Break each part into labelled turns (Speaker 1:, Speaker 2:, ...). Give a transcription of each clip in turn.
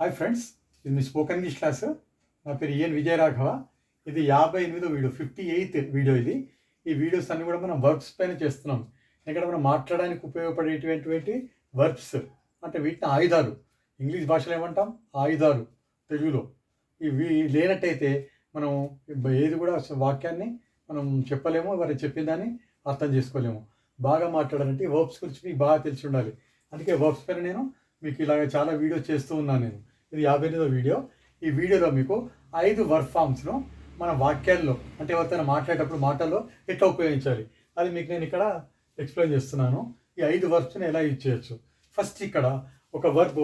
Speaker 1: Hi friends ఇది మీ spoken English class నా పేరు ఈఎన్ విజయరాఘవ ఇది యాభై ఎనిమిదో వీడియో ఫిఫ్టీ ఎయిత్ వీడియో ఇది. ఈ వీడియోస్ అన్ని కూడా మనం వర్బ్స్ పైన చేస్తున్నాం. ఇక్కడ మనం మాట్లాడడానికి ఉపయోగపడేటువంటి వర్బ్స్ అంటే వీటిని ఆయుధాలు. ఇంగ్లీష్ భాషలో ఏమంటాం? ఆయుధాలు. తెలుగులో. ఇవి లేనట్టయితే మనం ఏది కూడా అసలు వాక్యాన్ని మనం చెప్పలేము వారు చెప్పిందని అర్థం చేసుకోలేము. బాగా మాట్లాడాలంటే వర్బ్స్ గురించి మీకు బాగా తెలిసి ఉండాలి. అందుకే వర్బ్స్ పైన నేను మీకు ఇలాగ చాలా వీడియోస్ చేస్తూ ఉన్నాను నేను. ఇది యాభై ఎనిమిదో వీడియో ఈ వీడియోలో మీకు ఐదు వర్క్ ఫామ్స్ను మన వాక్యాల్లో అంటే ఎవరితోనే మాట్లాడేటప్పుడు మాటల్లో ఎట్లా ఉపయోగించాలి? అది మీకు నేను ఇక్కడ ఎక్స్ప్లెయిన్ చేస్తున్నాను. ఈ ఐదు వర్బ్స్ని ఎలా యూజ్ చేయొచ్చు? ఫస్ట్ ఇక్కడ ఒక వర్బ్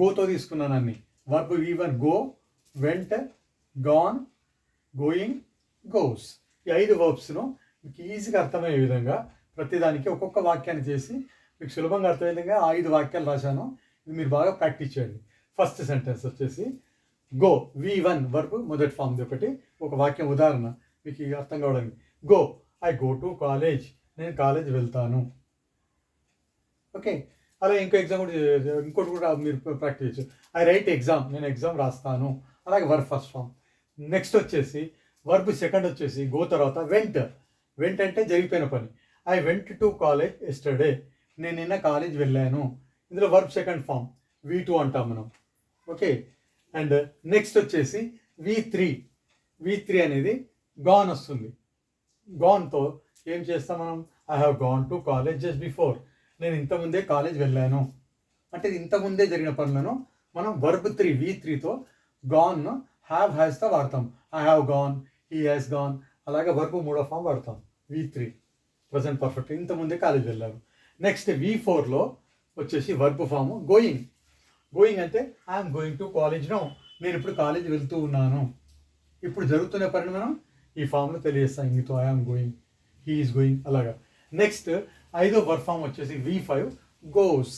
Speaker 1: గోతో తీసుకున్నాను అన్ని. Verb even go went gone going goes ఈ ఐదు వర్బ్స్ను మీకు ఈజీగా అర్థమయ్యే విధంగా ప్రతిదానికి ఒక్కొక్క వాక్యాన్ని చేసి మీకు సులభంగా అర్థమయ్యే విధంగా ఆ ఐదు వాక్యాలు రాశాను. ఇది మీరు బాగా ప్రాక్టీస్ చేయండి. ఫస్ట్ సెంటెన్స్ వచ్చేసి గో వి వన్ వర్బ్ మొదటి ఫామ్ది ఒకటి. ఒక వాక్యం ఉదాహరణ మీకు అర్థం కావడానికి. Go I go to college. నేను కాలేజ్ వెళ్తాను. ఓకే. అలా ఇంకో ఎగ్జామ్ కూడా ఇంకోటి కూడా మీరు ప్రాక్టీస్ చేయొచ్చు. I write exam. నేను ఎగ్జామ్ రాస్తాను. అలాగే వర్బ్ ఫస్ట్ ఫామ్. నెక్స్ట్ వచ్చేసి వర్బ్ సెకండ్ వచ్చేసి గో తర్వాత వెంట్. వెంట్ అంటే జరిగిపోయిన పని. I went to college yesterday. నేను నిన్న కాలేజ్ వెళ్ళాను. ఇందులో verb second form V two అంటాం మనం. ఓకే అండ్ నెక్స్ట్ వచ్చేసి వి త్రీ వి త్రీ అనేది గాన్ వస్తుంది. గాన్తో ఏం చేస్తాం మనం? I have gone to college just before నేను ఇంతకుముందే కాలేజ్ వెళ్ళాను. అంటే ఇంతకుముందే జరిగిన పనులను మనం వర్బ్ త్రీ వి త్రీతో గాన్ హ్యావ్ హ్యాస్తో వాడతాం. I have gone he has gone అలాగే వర్బ్ మూడో ఫామ్ వాడతాం. వి త్రీ ప్రజెంట్ పర్ఫెక్ట్ ఇంతకుముందే కాలేజ్ వెళ్ళాను. నెక్స్ట్ వి ఫోర్లో వచ్చేసి వర్బ్ ఫామ్ గోయింగ్ గోయింగ్ అంటే I'm going to college no నేను ఇప్పుడు కాలేజ్ వెళ్తూ ఉన్నాను. ఇప్పుడు జరుగుతున్న పని మనం ఈ ఫామ్లో తెలియజేస్తాం ఇంగితో I'm going he is going అలాగా. నెక్స్ట్ ఐదో వర్క్ ఫామ్ వచ్చేసి వి ఫైవ్ గోస్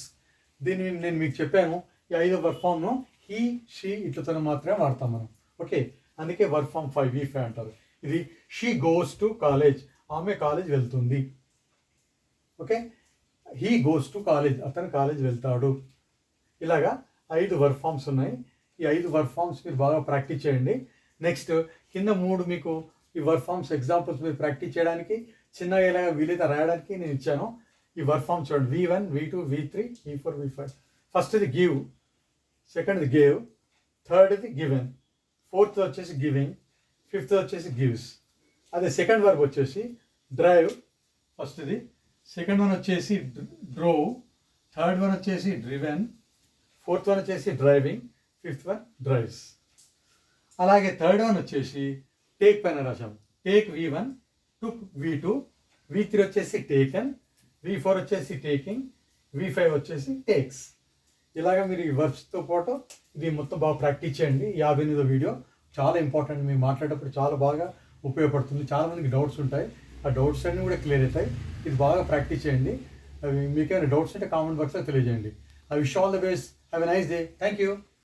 Speaker 1: దీన్ని నేను మీకు చెప్పాను. ఈ ఐదో వర్క్ ఫామ్ను హీ షీ ఇట్లతో మాత్రమే వాడతాం మనం. ఓకే అందుకే verb form five V five అంటారు. ఇది షీ గోస్ టు కాలేజ్ ఆమె కాలేజ్ వెళ్తుంది. Okay he goes to college అతను కాలేజ్ వెళ్తాడు. ఇలాగా ఐదు వర్క్ ఫామ్స్ ఉన్నాయి. ఈ ఐదు వర్క్ ఫామ్స్ మీరు బాగా ప్రాక్టీస్ చేయండి. నెక్స్ట్ కింద మూడు మీకు ఈ వర్క్ ఫామ్స్ ఎగ్జాంపుల్స్ మీరు ప్రాక్టీస్ చేయడానికి చిన్నగా ఇలాగా వీలైతే రాయడానికి నేను ఇచ్చాను. ఈ వర్క్ ఫామ్స్ చూడండి. V one V two V three V four V five first ఇది గివ్ సెకండ్ ఇది గేవ్ థర్డ్ ఇది గివెన్ ఫోర్త్ వచ్చేసి గివింగ్ ఫిఫ్త్ వచ్చేసి గివ్స్ అదే సెకండ్ వర్క్ వచ్చేసి డ్రైవ్ ఫస్ట్ ఇది సెకండ్ వన్ వచ్చేసి డ్రోవ్ థర్డ్ వన్ వచ్చేసి డ్రివెన్ ఫోర్త్ వన్ వచ్చేసి డ్రైవింగ్ ఫిఫ్త్ వన్ డ్రైవ్స్. అలాగే థర్డ్ వన్ వచ్చేసి టేక్ పైన రాశాం. Take V one to V two V three వచ్చేసి టేకన్ వి ఫోర్ వచ్చేసి టేకింగ్ వి ఫైవ్ వచ్చేసి టేక్స్. ఇలాగ మీరు ఈ వర్బ్స్తో పాటు ఇది మొత్తం బాగా ప్రాక్టీస్ చేయండి. యాభై ఎనిమిదో వీడియో చాలా ఇంపార్టెంట్. మీరు మాట్లాడేటప్పుడు చాలా బాగా ఉపయోగపడుతుంది. చాలామందికి డౌట్స్ ఉంటాయి. ఆ డౌట్స్ అన్నీ కూడా క్లియర్ అవుతాయి. ఇది బాగా ప్రాక్టీస్ చేయండి. మీకేమైనా డౌట్స్ ఉంటే కామెంట్ బాక్స్లో తెలియజేయండి. I wish all the best have a nice day thank you